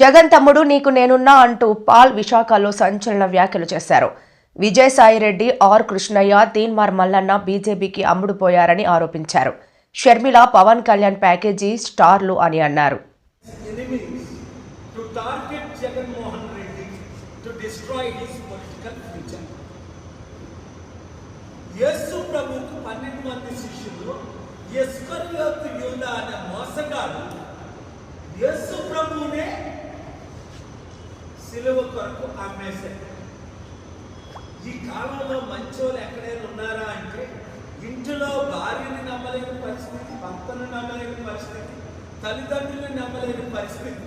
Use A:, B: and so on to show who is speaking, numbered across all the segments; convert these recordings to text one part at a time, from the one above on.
A: జగన్ తమ్ముడు నీకు నేనున్నా అంటూ పాల్ విశాఖలో సంచలన వ్యాఖ్యలు చేశారు. విజయసాయిరెడ్డి ఆర్ కృష్ణయ్య తీన్మార్ మల్లన్న బీజేపీకి అమ్ముడుపోయారని ఆరోపించారు. షర్మిల పవన్ కళ్యాణ్ ప్యాకేజీ స్టార్లు అని అన్నారు.
B: యేసు ప్రభుకు పన్నెండు మంది శిష్యులు ఎస్కర్యోతు యూదా అనే మోసగాడు యేసు ప్రభువునే సిలువ కొరకు అమ్మేశారు. ఈ కాలంలో మంచోళ్ళు ఎక్కడైనా ఉన్నారా అంటే ఇంటిలో భార్యని నమ్మలేని పరిస్థితి భర్తను నమ్మలేని పరిస్థితి తల్లిదండ్రులను నమ్మలేని పరిస్థితి.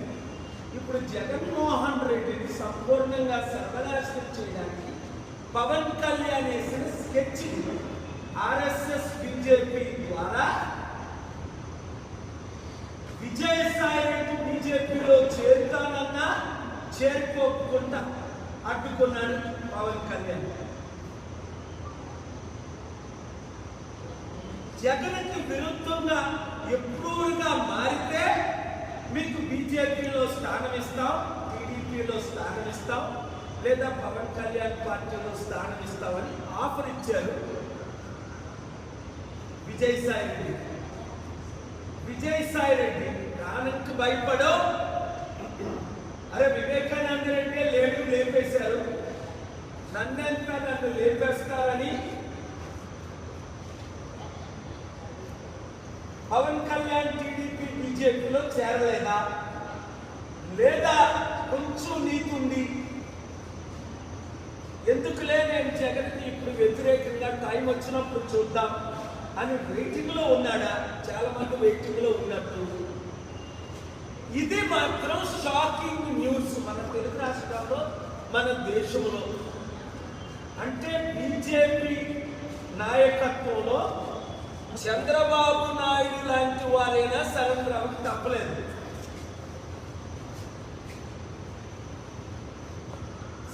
B: ఇప్పుడు జగన్మోహన్ రెడ్డిని సంపూర్ణంగా సర్వనాశనం చేయడానికి పవన్ కళ్యాణ్ వేసిన స్కెచ్ ఆర్ఎస్ఎస్ బీజేపీ ద్వారా విజయసాయి రెడ్డి బీజేపీలో చేరుతానన్నా చేరుకోకుండా అడ్డుకున్నాడు పవన్ కళ్యాణ్. జగన్కి విరుద్ధంగా ఎప్పుడుగా మారితే మీకు బీజేపీలో స్థానం ఇస్తాం టీడీపీలో స్థానం ఇస్తాం లేదా పవన్ కళ్యాణ్ పార్టీలో స్థానం ఇస్తామని ఆఫర్ ఇచ్చారు విజయసాయి రెడ్డి. విజయసాయి రెడ్డి దానికి భయపడో అరే వివేకానంద లేడు లేపేశారు. నన్నంతా నన్ను లేపేస్తారని పవన్ కళ్యాణ్ టీడీపీ బీజేపీలో చేరలేదా? లేదా కొంచెం నీతి ఎందుకులే నేను జగన్కి ఇప్పుడు వ్యతిరేకంగా టైం వచ్చినప్పుడు చూద్దాం అని వెయిటింగ్లో ఉన్నాడా? చాలా మంది ఉన్నట్టు. ఇది మాత్రం షాకింగ్ న్యూస్ మన తెలుగు రాష్ట్రాల్లో మన దేశంలో. అంటే బీజేపీ నాయకత్వంలో చంద్రబాబు నాయుడు లాంటి వారైనా సరెండర్ తప్పలేదు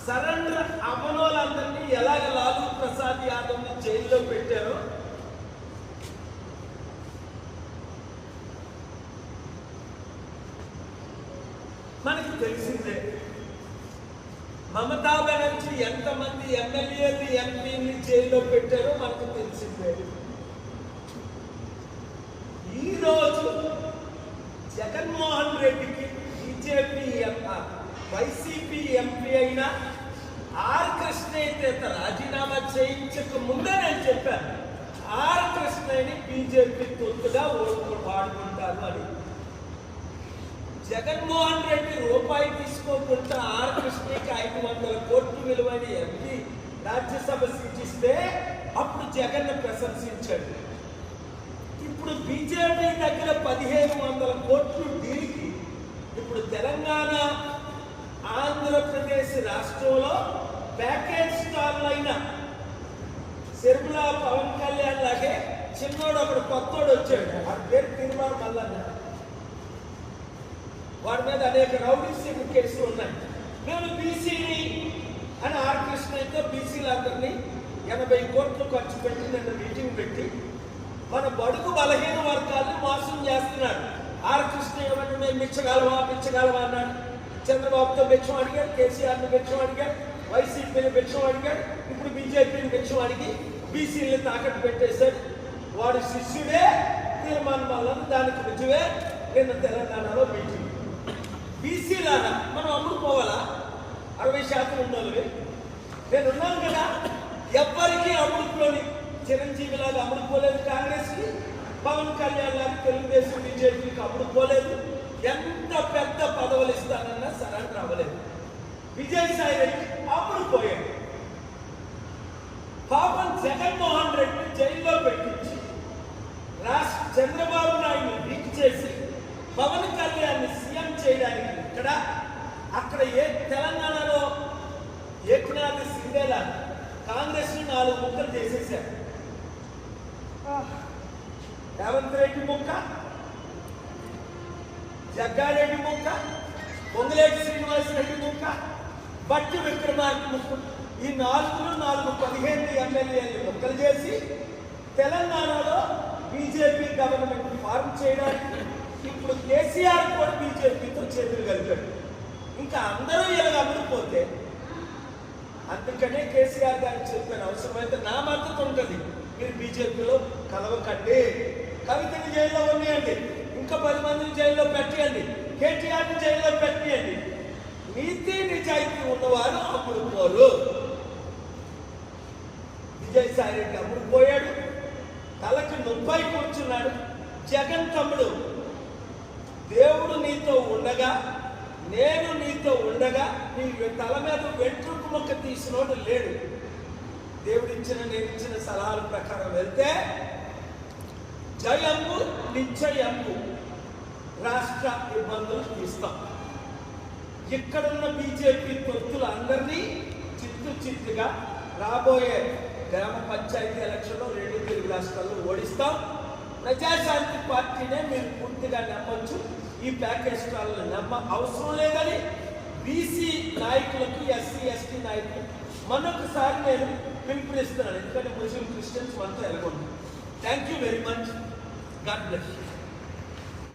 B: సరెండర్ అమలోలందరినీ ఎలాగ లాలూ ప్రసాద్ యాదవ్ని జైల్లో పెట్టారో మనకి తెలిసిందే. మమతా బెనర్జీ ఎంతమంది ఎమ్మెల్యేలు ఎంపీని జైల్లో పెట్టారో మనకు తెలిసిందే. ఈ రోజు జగన్మోహన్ రెడ్డికి బీజేపీ వైసీపీ ఎంపీ అయిన ఆర్ కృష్ణయ్య రాజీనామా చేయించక ముందే నేను చెప్పాను. ఆర్ కృష్ణయ్యని బీజేపీ తొత్తుగా ఓడుకు వాడుకుంటారు అని. జగన్మోహన్ రెడ్డి రూపాయి తీసుకోకుండా ఆర్ కృష్ణకి ఐదు వందల కోట్లు విలువైన ఎంపీ రాజ్యసభ సూచిస్తే అప్పుడు జగన్ ప్రశంసించాడు. ఇప్పుడు బీజేపీ దగ్గర పదిహేను వందల కోట్లు దీనికి. ఇప్పుడు తెలంగాణ ఆంధ్రప్రదేశ్ రాష్ట్రంలో ప్యాకేజ్ స్టార్లు అయిన శర్మిల పవన్ కళ్యాణ్ లాగే చిన్నోడు ఒకడు కొత్తోడు వచ్చాడు. ఆ పేరు తిరుమల మల్లన్న. వాడి మీద అనేక రౌడీ సీట్ కేసులు ఉన్నాయి. నేను బీసీని అని ఆర్ కృష్ణయ్యతో బీసీలందరినీ ఎనభై కోట్లు ఖర్చు పెట్టి నిన్న మీటింగ్ పెట్టి మన బడుగు బలహీన వర్గాల్ని మోసం చేస్తున్నాడు. ఆర్ కృష్ణ ఏమంటే మేము మెచ్చగలవా మెచ్చగలవా అన్నాడు. చంద్రబాబుతో మెచ్చం అడిగాడు కేసీఆర్ని మెచ్చం అడిగాడు వైసీపీని మెచ్చం అడిగాడు ఇప్పుడు బీజేపీని మెచ్చం అడిగి బీసీని తాకట్టు పెట్టేశాడు. వాడు శిష్యుడే తీర్మానం వల్ల దానికి రుజువే. నిన్న తెలంగాణలో మీటింగ్. బీసీలారా మనం అమ్ముడుపోవాలా అరవై శాతం ఉండాలి. నేను ఉన్నాను కదా ఎవ్వరికీ అమ్ముడుపోని చిరంజీవి లాగా అమ్ముడుపోలేదు కాంగ్రెస్కి పవన్ కళ్యాణ్ లాగా తెలుగుదేశం బీజేపీకి అమ్ముడుపోలేదు ఎంత పెద్ద పదవులు ఇస్తానన్నా సరెండర్ అవ్వలేదు విజయసాయి రెడ్డి అమ్ముడుపోయాడు పాపం జగన్మోహన్ రెడ్డి జైల్లో పెట్టించి రాష్ట్ర చంద్రబాబు నాయుడు లీక్ చేసి పవన్ కళ్యాణ్ సీఎం చేయడానికి ఇక్కడ అక్కడ ఏ తెలంగాణలో ఏకనాథ్ సిండేలా కాంగ్రెస్ నాలుగు ముక్కలు చేసేసారు రేవంత్ రెడ్డి ముక్క జగ్గారెడ్డి ముక్క పొంగులేటి శ్రీనివాస రెడ్డి ముక్క బట్టి విక్రమార్క ముక్క. ఈ నాలుగులో నాలుగు పదిహేను ఎమ్మెల్యేలు ముక్కలు చేసి తెలంగాణలో బీజేపీ గవర్నమెంట్ ఫార్మ్ చేయడానికి ఇప్పుడు కేసీఆర్ కూడా బీజేపీతో చేతులు కలిపాడు. ఇంకా అందరూ ఇలాగ అమ్ముడుపోతే అందుకనే కేసీఆర్ గారికి చెప్పాను అవసరమైతే నా మద్దతు ఉంటుంది. మీరు బీజేపీలో కలవకండి. కవితని జైల్లో ఉన్నాయండి ఇంకా పది మందిని జైల్లో పెట్టేయండి. కేటీఆర్ని జైల్లో పెట్టియండి. నీతి నిజాయితీ ఉన్నవారు అమ్ముడుపోరు. విజయసాయి రెడ్డి అమ్ముడుపోయాడు. తలకు నొప్పై కూర్చున్నాడు. జగన్ తమ్ముడు దేవుడు నీతో ఉండగా నేను నీతో ఉండగా నీ తల మీద వెంట్రుకు మొక్క తీసినోడు లేడు. దేవుడిచ్చిన నేను ఇచ్చిన సలహాల ప్రకారం వెళ్తే జయము నిశ్చయము రాష్ట్ర ఇబ్బందులు తీస్తాం. ఇక్కడున్న బీజేపీ తొత్తులు అందరినీ చిత్తు చిత్తుగా రాబోయే గ్రామ పంచాయతీ ఎలక్షన్లో రెండు తెలుగు రాష్ట్రాల్లో ఓడిస్తాం. ప్రజాశాంతి పార్టీనే మీరు పూర్తిగా నమ్మచ్చు. ఈ ప్యాకేజ్ వాళ్ళని నమ్మ అవసరం లేదని బీసీ నాయకులకు ఎస్సీ ఎస్టీ నాయకులు మరొకసారి నేను పిలుపునిస్తున్నాను. ఎందుకంటే ముస్లిం క్రిస్టియన్స్ మనతో ఎలగొంటారు thank you very much God bless you